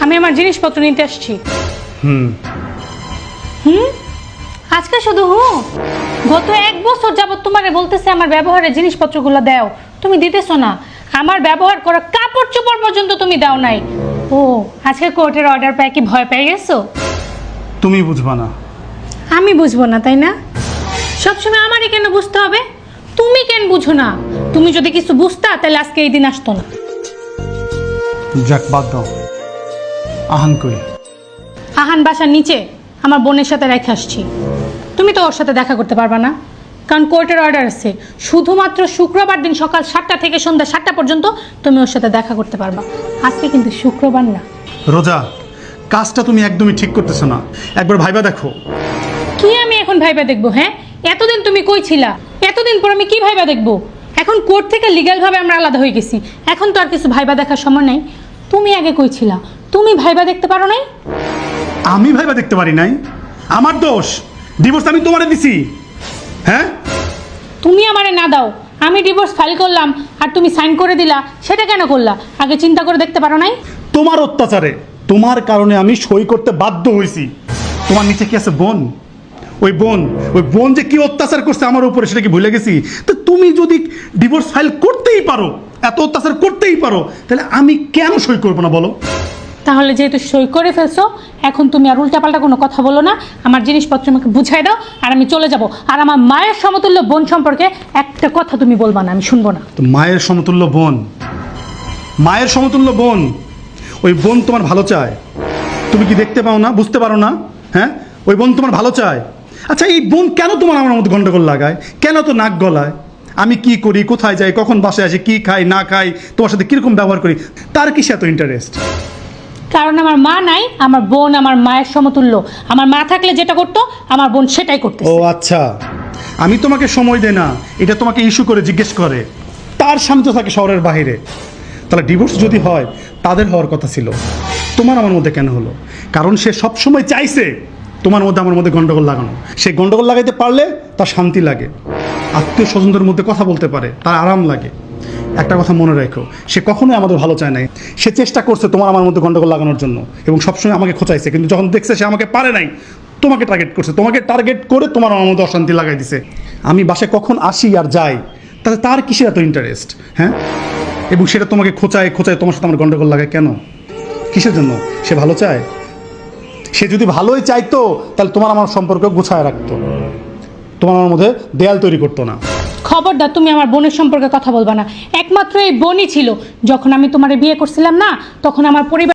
আমি আমার জিনিসপত্র নিতে আসছি। হুম। হুম? আজকে শুধু হুঁ? গত এক বছর যাবত তোমারে বলতেছে আমার ব্যবহারের জিনিসপত্রগুলো দাও। তুমি দিতেছো না। আমার ব্যবহার করা কাপড় চোপড় পর্যন্ত তুমি দাও নাই। ও আজকে কোর্টের অর্ডার পেয়ে কি ভয় পেয়ে গেছো? তুমি বুঝবা না। আমি বুঝব না তাই না? সবসময় আমারই কেন বুঝতে হবে? তুমি কেন বুঝো না? তুমি যদি কিছু বুঝতা তাহলে আজকে এই দিন আসতো না। যাক বাদ দাও। আহান কই আহান বাসার নিচে আমার বোনের সাথে রেখে আসছি। তুমি তো ওর সাথে দেখা করতে পারবা না। কারণ কোর্টের অর্ডার আছে শুধুমাত্র শুক্রবার দিন সকাল সাতটা থেকে সন্ধ্যা সাতটা পর্যন্ত তুমি ওর সাথে দেখা করতে পারবা। আজকে কিন্তু শুক্রবার না। রোজা কাজটা তুমি একদমই ঠিক করতেছো না। একবার ভাইবা দেখো। কি আমি এখন ভাইবা দেখব হ্যাঁ? এতদিন তুমি কই ছিলা? এতদিন পর আমি কি ভাইবা দেখব? এখন কোর্ট থেকে লিগ্যাল ভাবে আমরা আলাদা হয়ে গেছি। এখন তো আর কিছু ভাইবা দেখার সময় নাই। তুমি আগে কই ছিলা তুমি ভাইবা দেখতে পারো নাই? আমি ভাইবা দেখতে পারি নাই? আমার দোষ। ডিভোর্স আমি তোমারে দিছি। হ্যাঁ? তুমি আমারে না দাও আমি ডিভোর্স ফাইল করলাম আর তুমি সাইন করে দিলা সেটা কেন করলা? আগে চিন্তা করে দেখতে পারো নাই? তোমার অত্যাচারে তোমার কারণে আমি সই করতে বাধ্য হয়েছি তোমার নিচে কি আছে বোন? ওই বোন ওই বোন যে কি অত্যাচার করছে আমার উপরে সেটা কি ভুলে গেছি? তো তুমি যদি ডিভোর্স ফাইল করতেই পারো এত অত্যাচার করতেই পারো তাহলে আমি কেন সই করব না বলো? তাহলে যেহেতু সই করে ফেলছো এখন তুমি আর উল্টাপাল্টা কোনো কথা বলো না। আমার জিনিসপত্র আমাকে বুঝাই দাও আর আমি চলে যাব। আর আমার মায়ের সমতুল্য বোন সম্পর্কে একটা কথা তুমি বলবা না আমি শুনব না। তো মায়ের সমতুল্য বোন মায়ের সমতুল্য বোন ওই বোন তোমার ভালো চায়। তুমি কি দেখতে পাও না বুঝতে পারো না? হ্যাঁ? ওই বোন তোমার ভালো চায়। আচ্ছা এই বোন কেন তোমার আমার মধ্যে গন্ডগোল লাগায়? কেন তো নাক গলায়? আমি কি করি? কোথায় যাই? কখন বাসায় আসি? কি খাই? না খাই? তোমার সাথে কীরকম ব্যবহার করি? তার কিসে এত ইন্টারেস্ট কারণ আমার মা নাই আমার বোন আমার মায়ের সমতুল্য। আমার মা থাকলে যেটা করতো আমার বোন সেটাই করতে ও আচ্ছা। আমি তোমাকে সময় দেই না। এটা তোমাকে ইস্যু করে জিজ্ঞেস করে। তার স্বামী তো থাকে শহরের বাইরে তাহলে ডিভোর্স যদি হয় তাদের হওয়ার কথা ছিল। তোমার আমার মধ্যে কেন হলো? কারণ সে সব সময় চাইছে তোমার মধ্যে, আমার মধ্যে গন্ডগোল লাগানো। সেই গন্ডগোল লাগাইতে পারলে তার শান্তি লাগে। আত্মীয় স্বজনদের মধ্যে কথা বলতে পারে, তার আরাম লাগে। একটা কথা মনে রেখো, সে কখনোই আমাদের ভালো চায় নাই। সে চেষ্টা করছে তোমার, আমার মধ্যে গন্ডগোল লাগানোর জন্য এবং সবসময় আমাকে খোঁচাইছে। কিন্তু যখন দেখছে সে আমাকে পারে নাই, তোমাকে টার্গেট করছে। তোমাকে টার্গেট করে তোমার, আমার মধ্যে অশান্তি লাগাই দিছে। আমি বাসে কখন আসি আর যাই তাহলে তার কিসের এত ইন্টারেস্ট হ্যাঁ? এবং সেটা তোমাকে খোঁচায় খোঁচায় তোমার সাথে আমার গন্ডগোল লাগায় কেন? কিসের জন্য? সে ভালো চায়? সে যদি ভালোই চাইতো, তাহলে তোমার আমার সম্পর্ক গুছায় রাখতো। তোমার আমার মধ্যে দেয়াল তৈরি করতো না। খবরদার, তুমি আমার বোনের সম্পর্কে কথা বলবা না। একমাত্র এই বোনই ছিল। যখন আমি তোমার বিয়ে করছিলাম না, তখন আমার পরিবার